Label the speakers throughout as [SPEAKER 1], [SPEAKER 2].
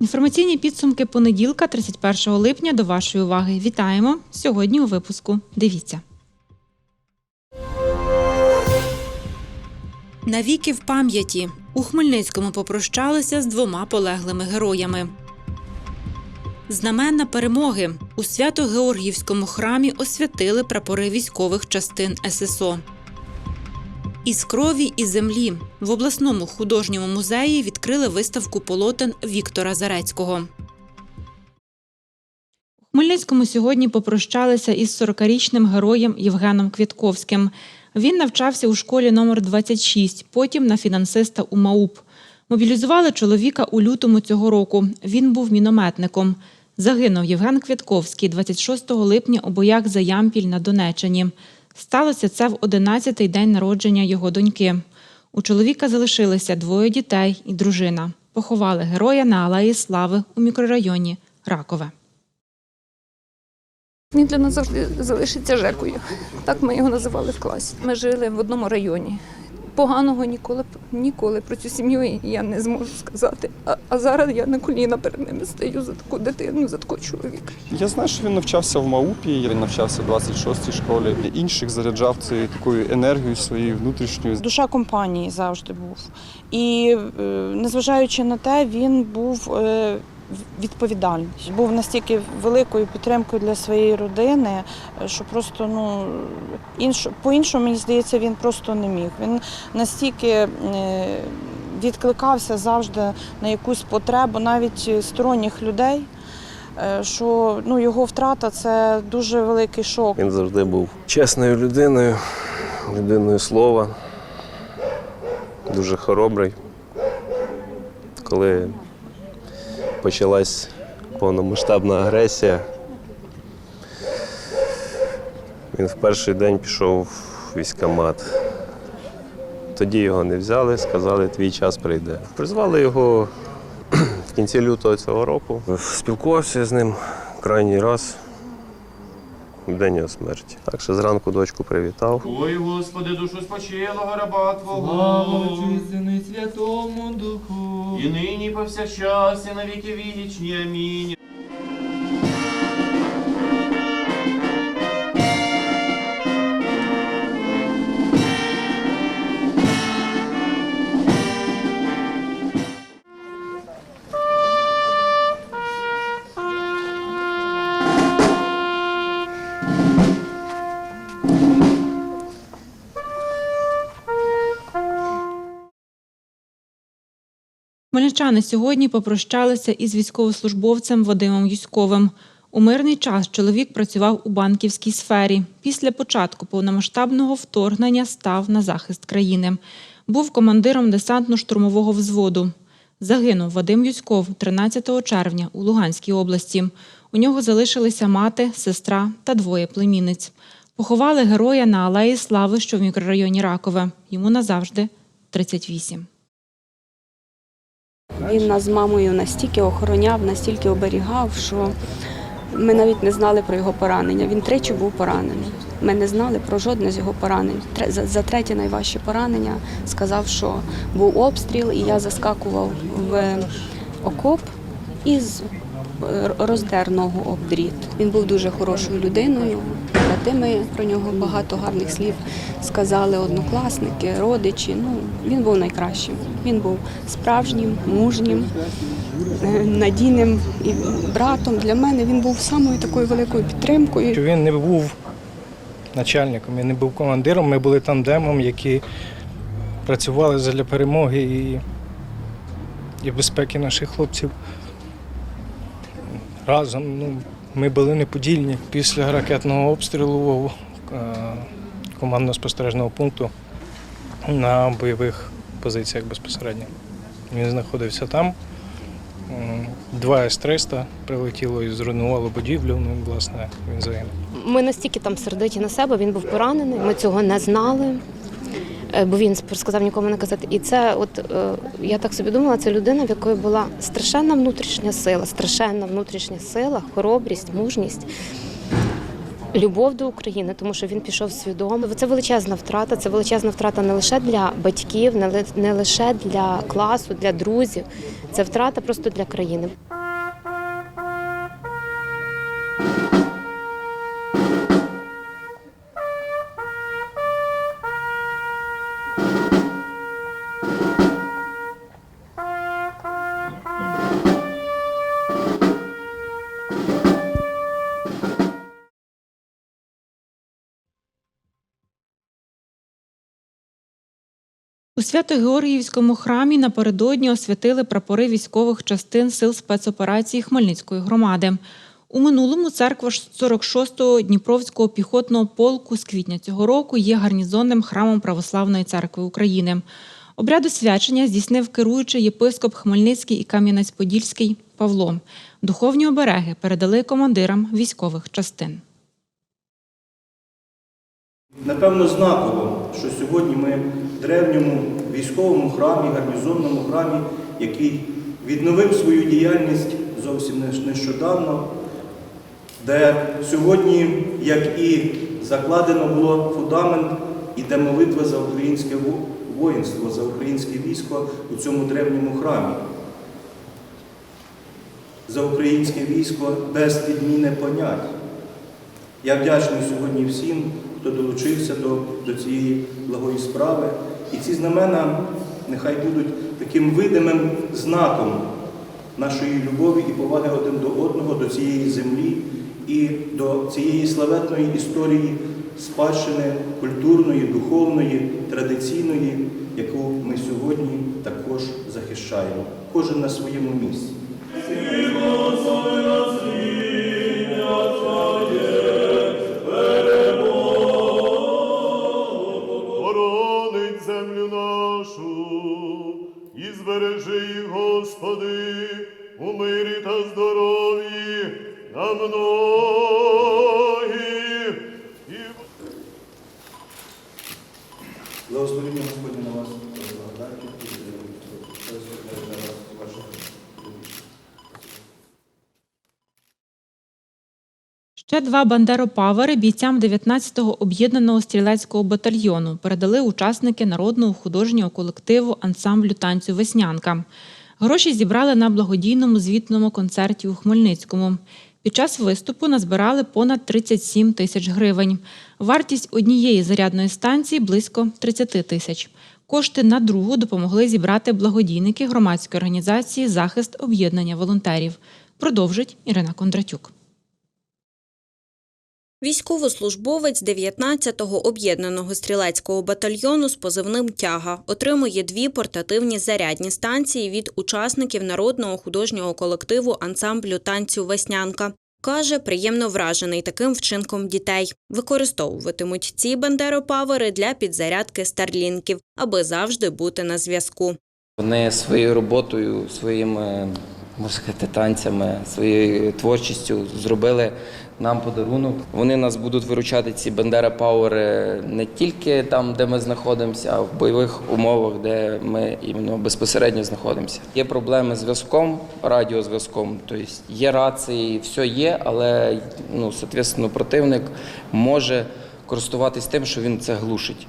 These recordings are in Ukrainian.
[SPEAKER 1] Інформаційні підсумки понеділка, 31 липня, до вашої уваги. Вітаємо сьогодні у випуску. Дивіться. Навіки в пам'яті у Хмельницькому попрощалися з двома полеглими героями. Знамена перемоги у Свято-Георгіївському храмі освятили прапори військових частин ССО. Із крові і землі в обласному художньому музеї відкрили виставку полотен Віктора Зарецького. У Хмельницькому сьогодні попрощалися із 40-річним героєм Євгеном Квітковським. Він навчався у школі номер 26, потім на фінансиста у МАУП. Мобілізували чоловіка у лютому цього року. Він був мінометником. Загинув Євген Квітковський 26 липня у боях за Ямпіль на Донеччині. Сталося це в 11-й день народження його доньки. У чоловіка залишилися двоє дітей і дружина. Поховали героя на Алеї Слави у мікрорайоні Ракове.
[SPEAKER 2] Він для нас завжди залишиться Жекою. Так ми його називали в класі. Ми жили в одному районі. Поганого ніколи ніколи про цю сім'ю я не зможу сказати. А, а зараз я на коліна перед ними стою за таку дитину, за такого чоловіка.
[SPEAKER 3] Я знаю, що він навчався в МАУПі, він навчався в 26-й школі. Інших заряджав цією такою енергією своєю внутрішньою.
[SPEAKER 4] Душа компанії завжди був. І е, незважаючи на те, він був відповідальний. Був настільки великою підтримкою для своєї родини, що просто ну інш, по-іншому, мені здається, він просто не міг. Він настільки е, відкликався завжди на якусь потребу, навіть сторонніх людей. е, Що ну, його втрата це дуже великий шок.
[SPEAKER 5] Він завжди був чесною людиною, людиною слова, дуже хоробрий. Коли почалась повномасштабна агресія, він в перший день пішов в військкомат. Тоді його не взяли, сказали, твій час прийде. Призвали його в кінці лютого цього року. Спілкувався з ним крайній раз день його смерті. Так що зранку дочку привітав.
[SPEAKER 6] Ой, Господи, душу спочилого раба Твого.
[SPEAKER 7] Слава Сину і Святому Духу.
[SPEAKER 6] І нині і повсякчас, і на віки вічні. Амінь.
[SPEAKER 1] Хмельничани сьогодні попрощалися із військовослужбовцем Вадимом Юськовим. У мирний час чоловік працював у банківській сфері. Після початку повномасштабного вторгнення став на захист країни. Був командиром десантно-штурмового взводу. Загинув Вадим Юськов 13 червня у Луганській області. У нього залишилися мати, сестра та двоє племінниць. Поховали героя на Алеї Слави, що в мікрорайоні Ракове. Йому назавжди 38.
[SPEAKER 8] Він нас з мамою настільки охороняв, настільки оберігав, що ми навіть не знали про його поранення. Він тричі був поранений. Ми не знали про жодне з його поранень. За, третє найважче поранення сказав, що був обстріл, і я заскакував в окоп і з- р- роздер ногу. Він був дуже хорошою людиною. Брати про нього багато гарних слів сказали однокласники, родичі. Ну, він був найкращим. Він був справжнім, мужнім, е, надійним і братом. Для мене він був самою такою великою підтримкою.
[SPEAKER 9] він не був начальником, він не був командиром. Ми були тандемом, які працювали для перемоги і, і безпеки наших хлопців. Разом ну, ми були неподільні. Після ракетного обстрілу е, командно-спостережного пункту на бойових позиціях безпосередньо. Він знаходився там. Два С-300 прилетіло і зруйнувало будівлю. Ну, власне, він загинув.
[SPEAKER 10] Ми настільки там сердиті на себе, він був поранений, ми цього не знали. Е, Бо він сказав нікому не казати. І це, от е, я так собі думала, це людина, в якої була страшенна внутрішня сила, страшенна внутрішня сила, хоробрість, мужність. Любов до України, тому що він пішов свідомо. Це величезна втрата. Це величезна втрата не лише для батьків, не лише для класу, для друзів. Це втрата просто для країни.
[SPEAKER 1] У Свято-Георгіївському храмі напередодні освятили прапори військових частин сил спецоперації Хмельницької громади. У минулому церква 46-го Дніпровського піхотного полку з квітня цього року є гарнізонним храмом Православної церкви України. Обряд освячення здійснив керуючий єпископ Хмельницький і Кам'янець-Подільський Павло. Духовні обереги передали командирам військових частин.
[SPEAKER 11] Напевно, знаково, що сьогодні ми древньому військовому храмі, гарнізонному храмі, який відновив свою діяльність зовсім нещодавно, де сьогодні, як і закладено було фундамент, іде молитва за українське воїнство, за українське військо у цьому древньому храмі. За українське військо без підміни понять. Я вдячний сьогодні всім, хто долучився до, до цієї благої справи. І ці знамена нехай будуть таким видимим знаком нашої любові і поваги один до одного, до цієї землі і до цієї славетної історії спадщини культурної, духовної, традиційної, яку ми сьогодні також захищаємо. Кожен на своєму місці.
[SPEAKER 1] Ще два бандеропавери бійцям 19-го об'єднаного стрілецького батальйону передали учасники народного художнього колективу ансамблю танцю Веснянка. Гроші зібрали на благодійному звітному концерті у Хмельницькому. Під час виступу назбирали понад 37 тисяч гривень. Вартість однієї зарядної станції близько 30 тисяч. Кошти на другу допомогли зібрати благодійники громадської організації Захист об'єднання волонтерів. Продовжить Ірина Кондратюк.
[SPEAKER 12] Військовослужбовець 19-го об'єднаного стрілецького батальйону з позивним Тяга отримує дві портативні зарядні станції від учасників народного художнього колективу ансамблю танцю Веснянка. Каже, приємно вражений таким вчинком дітей. Використовуватимуть ці бандеропавери для підзарядки старлінків, аби завжди бути на зв'язку.
[SPEAKER 13] Вони своєю роботою, своїми можна сказати, танцями, своєю творчістю зробили нам подарунок. Вони нас будуть виручати ці Бандера Пауери не тільки там, де ми знаходимося, а в бойових умовах, де ми іменно безпосередньо знаходимося. Є проблеми з зв'язком, радіозв'язком, тобто є рації, все є, але ну, соответственно, противник може користуватись тим, що він це глушить.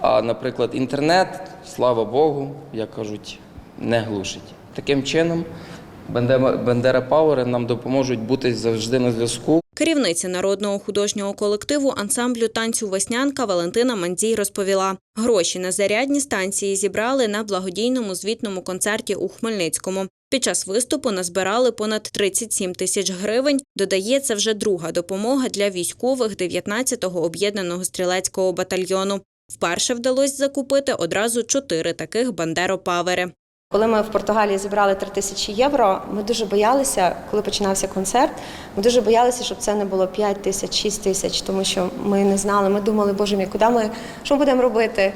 [SPEAKER 13] А, наприклад, інтернет, слава Богу, як кажуть, не глушить. Таким чином, Бандера Пауери нам допоможуть бути завжди на зв'язку.
[SPEAKER 12] Керівниця народного художнього колективу ансамблю танцю Веснянка Валентина Мандзій розповіла, гроші на зарядні станції зібрали на благодійному звітному концерті у Хмельницькому. Під час виступу назбирали понад 37 тисяч гривень. Додає, це вже друга допомога для військових 19-го об'єднаного стрілецького батальйону. Вперше вдалося закупити одразу чотири таких бандеропавери.
[SPEAKER 14] Коли ми в Португалії зібрали 3 тисячі євро, ми дуже боялися, коли починався концерт, ми дуже боялися, щоб це не було 5 тисяч, 6 тисяч, тому що ми не знали, ми думали, боже мій, куди ми, що будемо робити.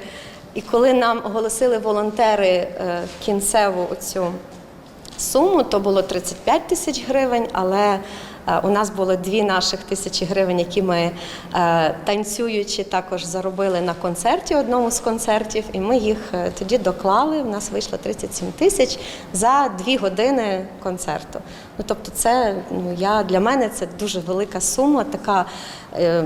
[SPEAKER 14] І коли нам оголосили волонтери е, кінцеву оцю суму, то було 35 тисяч гривень, але У нас було дві наших тисячі гривень, які ми е, танцюючи також заробили на концерті, одному з концертів, і ми їх е, тоді доклали. У нас вийшло 37 тисяч за дві години концерту. Ну тобто, це ну я для мене це дуже велика сума, така. Е,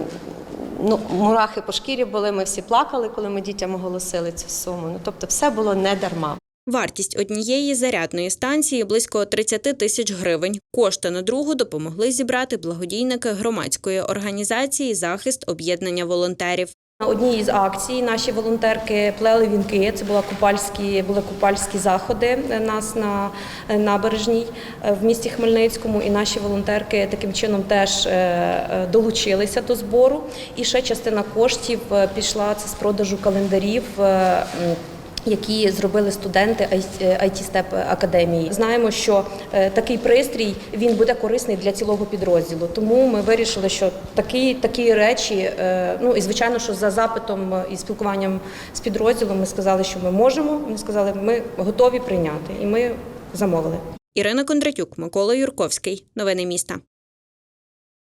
[SPEAKER 14] Ну, мурахи по шкірі були, ми всі плакали, коли ми дітям оголосили цю суму. Ну тобто, все було не дарма.
[SPEAKER 12] Вартість однієї зарядної станції близько 30 тисяч гривень. Кошти на другу допомогли зібрати благодійники громадської організації Захист об'єднання волонтерів.
[SPEAKER 15] На одній із акцій наші волонтерки плели вінки. Це була купальські, були купальські заходи нас на набережній е, в місті Хмельницькому. І наші волонтерки таким чином теж е, е, долучилися до збору. І ще частина коштів пішла це з продажу календарів. Е, які зробили студенти IT Step академії. Знаємо, що е, такий пристрій він буде корисний для цілого підрозділу. Тому ми вирішили, що такі, такі речі, е, ну і звичайно, що за запитом і спілкуванням з підрозділом ми сказали, що ми можемо. Ми сказали, ми готові прийняти, і ми замовили.
[SPEAKER 12] Ірина Кондратюк, Микола Юрковський. Новини міста.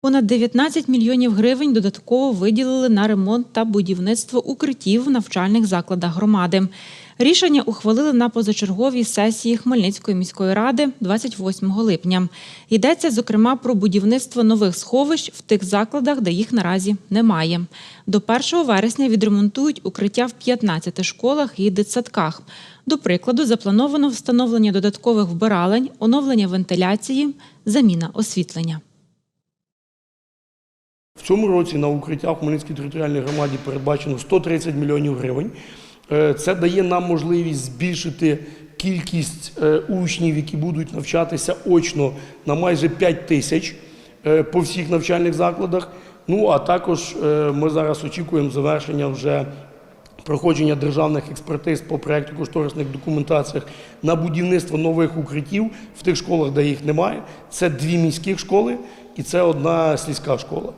[SPEAKER 1] Понад 19 мільйонів гривень додатково виділили на ремонт та будівництво укриттів в навчальних закладах громади. Рішення ухвалили на позачерговій сесії Хмельницької міської ради 28 липня. Йдеться, зокрема, про будівництво нових сховищ в тих закладах, де їх наразі немає. До 1 вересня відремонтують укриття в 15 школах і дитсадках. До прикладу, заплановано встановлення додаткових вбиралень, оновлення вентиляції, заміна освітлення.
[SPEAKER 16] В цьому році на укриття в Хмельницькій територіальній громаді передбачено 130 мільйонів гривень. Е, Це дає нам можливість збільшити кількість е, учнів, які будуть навчатися очно на майже 5 тисяч е, по всіх навчальних закладах. Ну а також ми зараз очікуємо завершення вже проходження державних експертиз по проєкту кошторисних документаціях на будівництво нових укриттів в тих школах, де їх немає. Це дві міських школи і це одна сільська школа.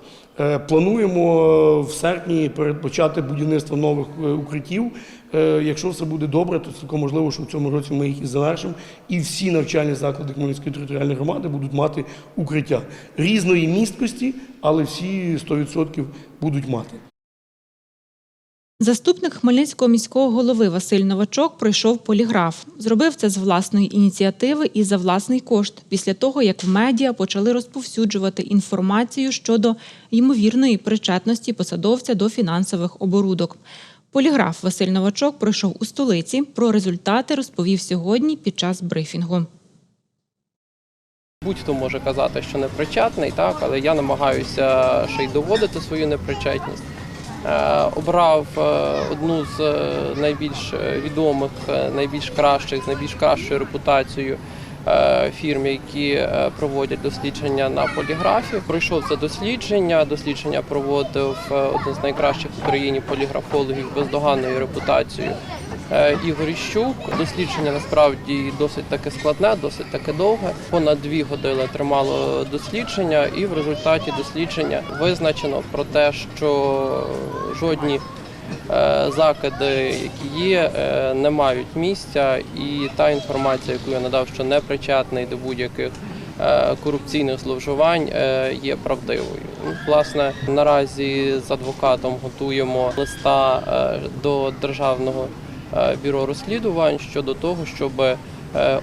[SPEAKER 16] Плануємо в серпні передпочати будівництво нових укриттів. Е, Якщо все буде добре, то цілком можливо, що в цьому році ми їх і завершимо. І всі навчальні заклади Хмельницької територіальної громади будуть мати укриття різної місткості, але всі 100% будуть мати.
[SPEAKER 1] Заступник Хмельницького міського голови Василь Новачок пройшов поліграф. Зробив це з власної ініціативи і за власний кошт після того, як в медіа почали розповсюджувати інформацію щодо ймовірної причетності посадовця до фінансових оборудок. Поліграф Василь Новачок пройшов у столиці. Про результати розповів сьогодні під час брифінгу.
[SPEAKER 17] Будь-хто може казати, що непричетний, так, але я намагаюся ще й доводити свою непричетність. Е, обрав е, одну з е, найбільш відомих, найбільш кращих, з найбільш кращою репутацією фірм, які е, проводять дослідження на поліграфі. Пройшов це дослідження. Дослідження проводив е, один з найкращих в Україні поліграфологів бездоганною репутацією. Е, Ігор Іщук. Дослідження насправді досить таке складне, досить таке довге. Понад дві години тримало дослідження, і в результаті дослідження визначено про те, що жодні е, закиди, які є, е, не мають місця, і та інформація, яку я надав, що не причетний до будь-яких е, корупційних зловживань, е, є правдивою. Ну, Власне, наразі з адвокатом готуємо листа е, до державного е, бюро розслідувань щодо того, щоб е,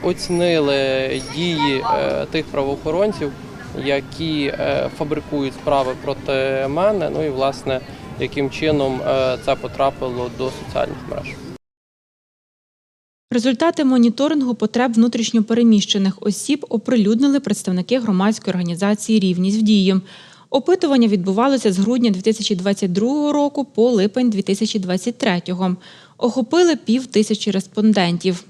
[SPEAKER 17] оцінили дії е, тих правоохоронців, які е, фабрикують справи проти мене. Ну і власне яким чином е, це потрапило до соціальних мереж.
[SPEAKER 1] Результати моніторингу потреб внутрішньопереміщених осіб оприлюднили представники громадської організації Рівність в дії. Опитування відбувалося з грудня 2022 року по липень 2023. Охопили пів тисячі респондентів.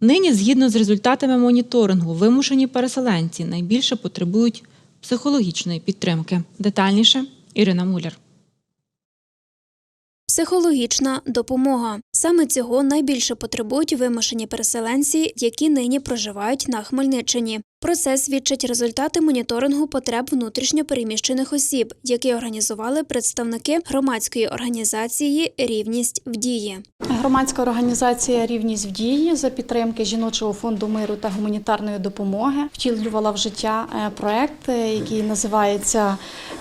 [SPEAKER 1] Нині, згідно з результатами моніторингу, вимушені переселенці найбільше потребують психологічної підтримки. Детальніше Ірина Муляр.
[SPEAKER 18] Психологічна допомога саме цього найбільше потребують вимушені переселенці, які нині проживають на Хмельниччині. Про це свідчать результати моніторингу потреб внутрішньо переміщених осіб, які організували представники громадської організації Рівність в дії.
[SPEAKER 19] Громадська організація Рівність в дії за підтримки жіночого фонду миру та гуманітарної допомоги втілювала в життя е, проект, е, який називається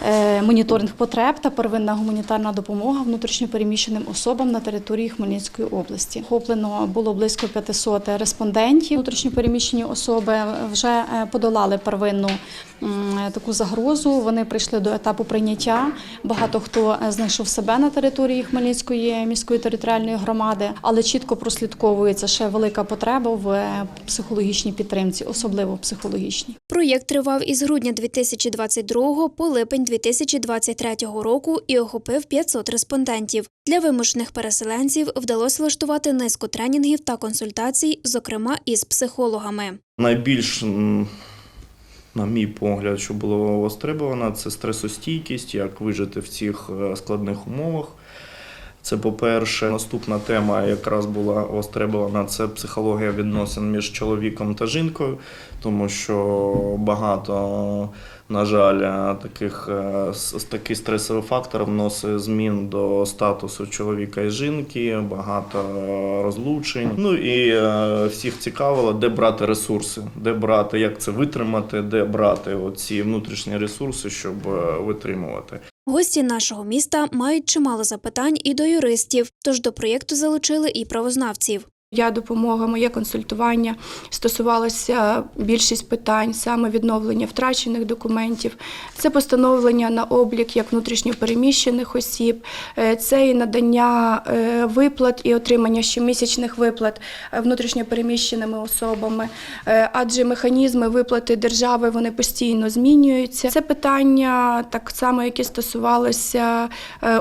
[SPEAKER 19] е, Моніторинг потреб та первинна гуманітарна допомога внутрішньопереміщеним особам на території Хмельницької області. Охоплено було близько 500 респондентів. Внутрішньопереміщені особи вже подолали первинну таку загрозу. Вони прийшли до етапу прийняття. Багато хто е, знайшов себе на території Хмельницької міської територіальної громади, але чітко прослідковується ще велика потреба в е, психологічній підтримці, особливо психологічній.
[SPEAKER 18] Проєкт тривав із грудня 2022 по липень 2023 року і охопив 500 респондентів. Для вимушених переселенців вдалося влаштувати низку тренінгів та консультацій, зокрема із психологами.
[SPEAKER 20] Найбільш, на мій погляд, що було востребовано, це стресостійкість, як вижити в цих е, складних умовах. Це по-перше, наступна тема якраз була востребована це психологія відносин між чоловіком та жінкою, тому що багато, на жаль, таких, е, такий стресовий фактор вносить змін до статусу чоловіка і жінки, багато розлучень. Ну і е, всіх цікавило, де брати ресурси, де брати, як це витримати, де брати ці внутрішні ресурси, щоб е, витримувати.
[SPEAKER 18] Гості нашого міста мають чимало запитань і до юристів, тож до проєкту залучили і правознавців.
[SPEAKER 19] Я допомога, моє консультування стосувалося більшість питань, саме відновлення втрачених документів, це постановлення на облік як внутрішньопереміщених осіб, е, це і надання е, виплат і отримання щомісячних виплат е, внутрішньопереміщеними особами, адже механізми виплати держави вони постійно змінюються. Це питання так само, яке стосувалося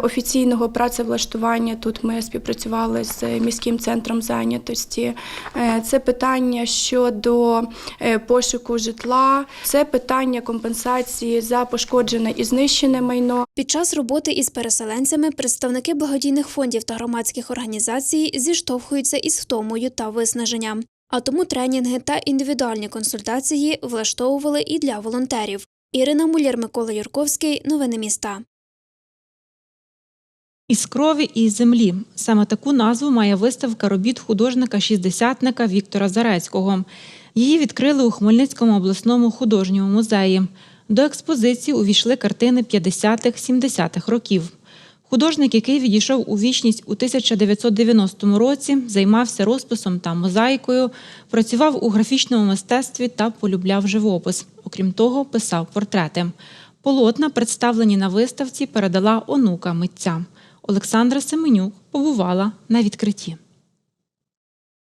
[SPEAKER 19] офіційного працевлаштування. Тут ми співпрацювали з міським центром зайнятості. Е, Це питання щодо е, пошуку житла, це питання компенсації за пошкоджене і знищене майно.
[SPEAKER 18] Під час роботи із переселенцями представники благодійних фондів та громадських організацій зіштовхуються із втомою та виснаженням. А тому тренінги та індивідуальні консультації влаштовували і для волонтерів. Ірина Муляр, Микола Юрковський. Новини міста.
[SPEAKER 1] Із крові і землі саме таку назву має виставка робіт художника-шістдесятника Віктора Зарецького. Її відкрили у Хмельницькому обласному художньому музеї. До експозиції увійшли картини 50-70-х років. Художник, який відійшов у вічність у 1990 році, займався розписом та мозаїкою, працював у графічному мистецтві та полюбляв живопис. Окрім того, писав портрети. Полотна, представлені на виставці, передала онука митця. Олександра Семенюк побувала на відкритті.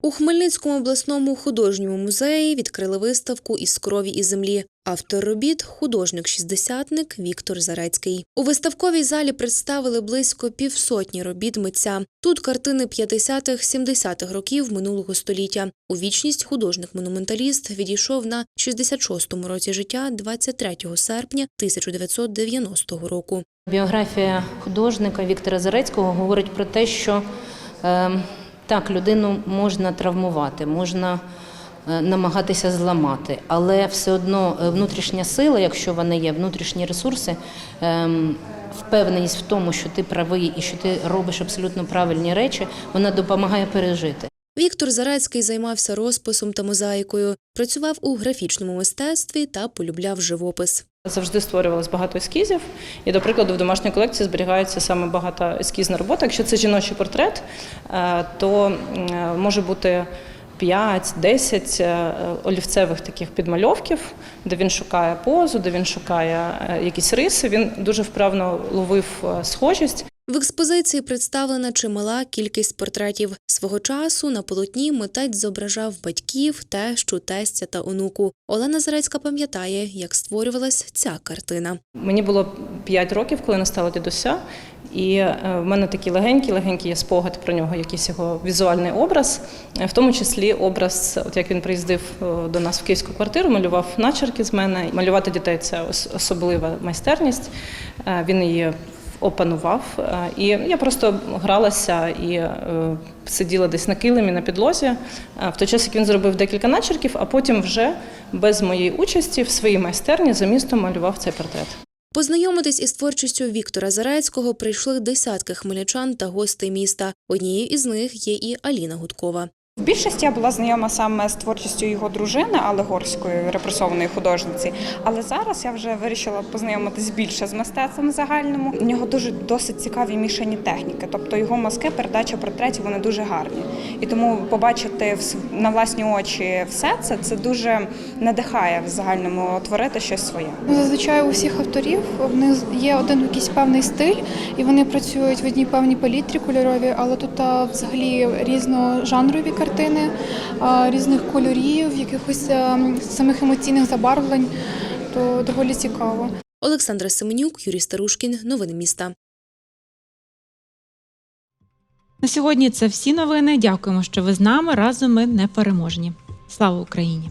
[SPEAKER 21] У Хмельницькому обласному художньому музеї відкрили виставку із крові і землі. Автор робіт художник-шістдесятник Віктор Зарецький. У виставковій залі представили близько півсотні робіт митця. Тут картини 50-х-70-х років минулого століття. У вічність художник-монументаліст відійшов на 66-му році життя 23 серпня 1990 року.
[SPEAKER 22] Біографія художника Віктора Зарецького говорить про те, що е, так, людину можна травмувати, можна е, намагатися зламати, але все одно е, внутрішня сила, якщо вона є, внутрішні ресурси, е, впевненість в тому, що ти правий і що ти робиш абсолютно правильні речі, вона допомагає пережити.
[SPEAKER 21] Віктор Зарецький займався розписом та мозаїкою, працював у графічному мистецтві та полюбляв живопис.
[SPEAKER 23] Завжди створювалось багато ескізів, і, до прикладу, в домашній колекції зберігається саме багато ескізна робота. Якщо це жіночий портрет, е, то може бути 5-10 е, олівцевих таких підмальовків, де він шукає позу, де він шукає е, якісь риси. Він дуже вправно ловив е, схожість.
[SPEAKER 21] В експозиції представлена чимала кількість портретів. Свого часу на полотні митець зображав батьків, тещу, тестя та онуку. Олена Зарецька пам'ятає, як створювалась ця картина.
[SPEAKER 23] Мені було 5 років, коли настала дідуся, і е, в мене такий легенький, легенький є спогад про нього, якийсь його візуальний образ, е, в тому числі образ, от як він приїздив е, до нас в київську квартиру, малював начерки з мене. Малювати дітей це ос- особлива майстерність. Він її опанував. Е, І я просто гралася і е, сиділа десь на килимі на підлозі, е, в той час, як він зробив декілька начерків, а потім вже без моєї участі в своїй майстерні за містом малював цей портрет.
[SPEAKER 21] Познайомитись із творчістю Віктора Зарецького прийшли десятки хмельничан та гостей міста. Однією із них є і Аліна Гудкова.
[SPEAKER 24] В більшості я була знайома саме з творчістю його дружини, Алегорської репресованої художниці. Але зараз я вже вирішила познайомитись більше з мистецтвом загальному. У нього дуже досить цікаві мішані техніки. Тобто його мазки, передача портретів, вони дуже гарні. І тому побачити на власні очі все це це дуже надихає в загальному творити щось своє.
[SPEAKER 25] Зазвичай у всіх авторів в них є один якийсь певний стиль, і вони працюють в одній певній палітрі кольоровій, але тут взагалі різножанрові картини, картини різних кольорів, якихось ем, самих емоційних забарвлень, то доволі цікаво.
[SPEAKER 21] Олександра Семенюк, Юрій Старушкін, новини міста.
[SPEAKER 1] На сьогодні це всі новини. Дякуємо, що ви з нами. Разом ми не переможні. Слава Україні!